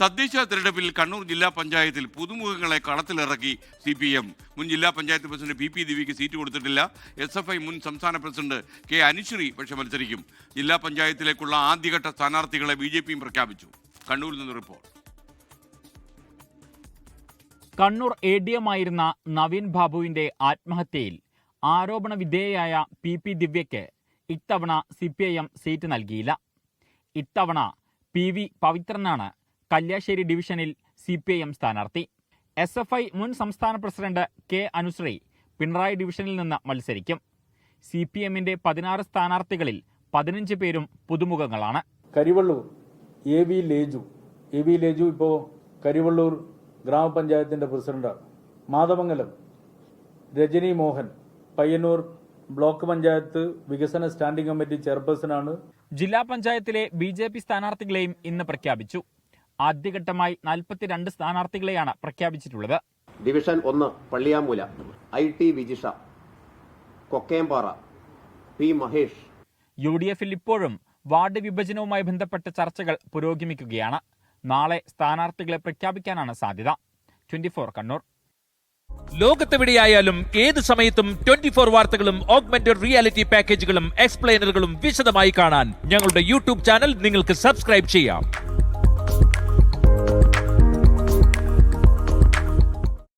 തദ്ദേശ തെരഞ്ഞെടുപ്പിൽ കണ്ണൂർ ജില്ലാ പഞ്ചായത്തിൽ പുതുമുഖങ്ങളെ കളത്തിലിറക്കി സി പി എം. മുൻ ജില്ലാ പഞ്ചായത്ത് പ്രസിഡന്റ് പി പി ദിവ്യയ്ക്ക് സീറ്റ് കൊടുത്തിട്ടില്ല. എസ് എഫ് ഐ മുൻ സംസ്ഥാന പ്രസിഡന്റ് കെ അനുശ്രീ പക്ഷെ മത്സരിക്കും ജില്ലാ പഞ്ചായത്തിലേക്കുള്ള ആദ്യഘട്ട സ്ഥാനാർത്ഥികളെ ബി ജെ പിയും പ്രഖ്യാപിച്ചു. കണ്ണൂരിൽ നിന്ന് report. Kannur A D M ആയിരുന്ന നവീൻ ബാബുവിന്റെ ആത്മഹത്യയിൽ ആരോപണ വിധേയയായ പി പി ദിവ്യയ്ക്ക് ഇത്തവണ C P I M seat നൽകിയില്ല. ഇത്തവണ പി വി പവിത്രനാണ് കല്യാശ്ശേരി ഡിവിഷനിൽ സി പി ഐ എം സ്ഥാനാർത്ഥി. എസ് എഫ് ഐ മുൻ സംസ്ഥാന പ്രസിഡന്റ് കെ അനുശ്രീ പിണറായി ഡിവിഷനിൽ നിന്ന് മത്സരിക്കും. സി പി എമ്മിന്റെ പതിനാറ് സ്ഥാനാർത്ഥികളിൽ പതിനഞ്ച് പേരും പുതുമുഖങ്ങളാണ്. Karivellur A V Leju. A V Leju ഇപ്പോൾ കരിവള്ളൂർ ഗ്രാമപഞ്ചായത്തിന്റെ പ്രസിഡന്റാണ്. മാതമംഗലം രജനി മോഹൻ പയ്യന്നൂർ ബ്ലോക്ക് പഞ്ചായത്ത് വികസന സ്റ്റാൻഡിംഗ് കമ്മിറ്റി ചെയർപേഴ്സണാണ്. ജില്ലാ പഞ്ചായത്തിലെ ബി ജെ പി സ്ഥാനാർത്ഥികളെയും ഇന്ന് പ്രഖ്യാപിച്ചു. ആദ്യഘട്ടമായി നാൽപ്പത്തിരണ്ട് സ്ഥാനാർത്ഥികളെയാണ് പ്രഖ്യാപിച്ചിട്ടുള്ളത്. ഡിവിഷൻ ഒന്ന് Palliyamoola I T Vijisha Kokkembara P Mahesh. U D എഫിൽ ഇപ്പോഴും വാർഡ് വിഭജനവുമായി ബന്ധപ്പെട്ട ചർച്ചകൾ പുരോഗമിക്കുകയാണ്. നാളെ സ്ഥാനാർത്ഥികളെ പ്രഖ്യാപിക്കാനാണ് സാധ്യത. ട്വന്റി കണ്ണൂർ. ലോകത്തെവിടെയായാലും ഏത് സമയത്തും ട്വന്റി ഫോർ വാർത്തകളും ഓഗ്മെന്റഡ് റിയാലിറ്റി പാക്കേജുകളും എക്സ്പ്ലെയിനറുകളും വിശദമായി കാണാൻ ഞങ്ങളുടെ യൂട്യൂബ് ചാനൽ നിങ്ങൾക്ക് സബ്സ്ക്രൈബ് ചെയ്യാം.